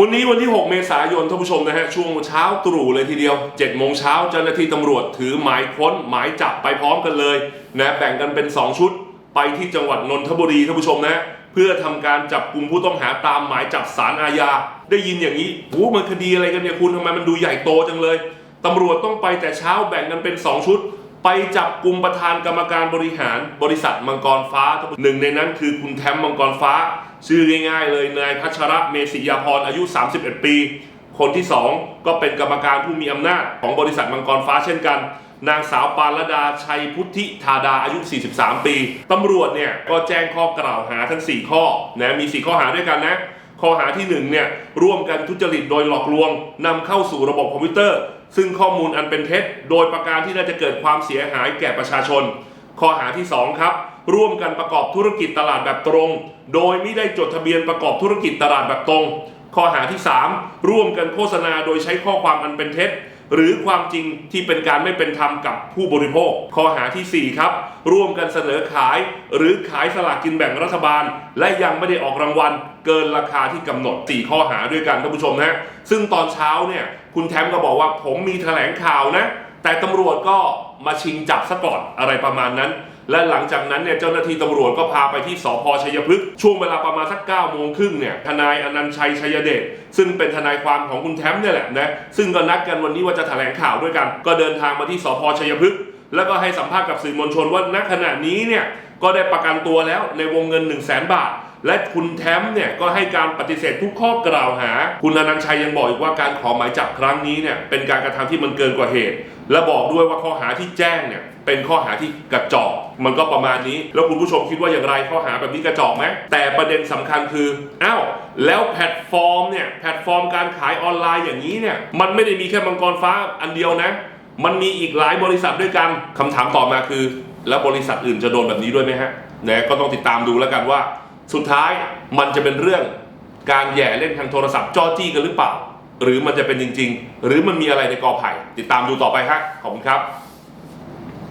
วันนี้วันที่ 6 เมษายนท่านผู้ชมนะฮะช่วงเช้าตรู่เลยทีเดียว7โมงเช้าเจ้าหน้าที่ตำรวจถือหมายค้นหมายจับไปพร้อมกันเลยนะแบ่งกันเป็น 2 ชุด ไปที่จังหวัดนนทบุรีท่านผู้ชมนะเพื่อทำการจับกลุ่มผู้ต้องหาตามหมายจับสารอาญา ได้ยินอย่างนี้โอ้มันคดีอะไรกันเนี่ยคุณทำไมมันดูใหญ่โตจังเลยตำรวจต้องไปแต่เช้าแบ่งกันเป็น 2 ชุด ไปจับกลุ่มประธานกรรมการบริหารบริษัทมังกรฟ้าหนึ่งในนั้นคือคุณแทมมังกรฟ้า ชื่อง่ายๆเลยนายพัชระเมศิยาพรอายุ 31 ปี คนที่ 2 ก็เป็นกรรมการผู้มีอำนาจของบริษัทมังกรฟ้าเช่นกัน นางสาวปารดาชัยพุทธิธาดาอายุ 43 ปีตำรวจเนี่ยก็แจ้งข้อกล่าวหาทั้ง 4 ข้อนะมี 4 ข้อหาด้วยกันนะข้อหาที่1เนี่ยร่วมกันทุจริตโดยหลอกลวงนำเข้าสู่ระบบคอมพิวเตอร์ ซึ่งข้อมูลอันเป็นเท็จ โดยประการที่น่าจะเกิดความเสียหายแก่ประชาชน ข้อหาที่ 2 ครับ ร่วมกันประกอบธุรกิจตลาดแบบตรง โดยไม่ได้จดทะเบียนประกอบธุรกิจตลาดแบบตรง ข้อหาที่ 3 ร่วมกันโฆษณาโดยใช้ข้อความอันเป็นเท็จ หรือความจริงที่เป็นการไม่เป็นธรรมกับผู้บริโภค ข้อหาทีสี่4 ครับ ร่วมกันเสนอขาย หรือขายสลากกินแบ่งรัฐบาล และยังไม่ได้ออกรางวัล เกินราคาที่กำหนด 4 ข้อหาด้วยกันท่านผู้ชมนะซึ่งตอนเช้าเนี่ยคุณแทมก็บอกว่าผมมีแถลงข่าวนะแต่ตำรวจก็มาชิงจับซะก่อนอะไรประมาณนั้น และหลังจากนั้นเนี่ยเจ้าหน้าที่ตำรวจก็พาไปที่สพชัยพฤกษ์ช่วงเวลาประมาณสัก9ก้าโมงครึ่งเนี่ยทนายอนันต์ชัยชัยเดชซึ่งเป็นทนายความของคุณแทมเนี่ยแหละนะซึ่งก็นัดกันวันนี้ว่าจะแถลงข่าวด้วยกัน ก็เดินทางมาที่สพชัยพฤกษ์แล้วก็ให้สัมภาษณ์กับสื่อมวลชนว่าณขณะนี้เนี่ยก็ได้ประกันตัวแล้วในวงเงิน 1 0 0 0 0แบาท และคุณแทมเนี่ยก็ให้การปฏิเสธทุกข้อกล่าวหา คุณอนันต์ชัยยังบอกอีกว่าการขอหมายจับครั้งนี้เนี่ยเป็นการกระทำที่มันเกินกว่าเหตุ และบอกด้วยว่าข้อหาที่แจ้งเนี่ยเป็นข้อหาที่กระจอกมันก็ประมาณนี้ แล้วคุณผู้ชมคิดว่าอย่างไรข้อหาแบบนี้กระจอกไหมแต่ประเด็นสำคัญคืออ้าวแล้วแพลตฟอร์มเนี่ยแพลตฟอร์มการขายออนไลน์อย่างนี้เนี่ยมันไม่ได้มีแค่มังกรฟ้าอันเดียวนะ มันมีอีกหลายบริษัทด้วยกันคำถามต่อมาคือ แล้วบริษัทอื่นจะโดนแบบนี้ด้วยไหมฮะนะก็ต้องติดตามดูแล้วกันว่า สุดท้ายมันจะเป็นเรื่องการแย่เล่นทางโทรศัพท์จ้อจี้กันหรือเปล่า หรือมันจะเป็นจริง ๆ หรือมันมีอะไรในกอไผ่ติดตามดูต่อไปฮะขอบคุณครับ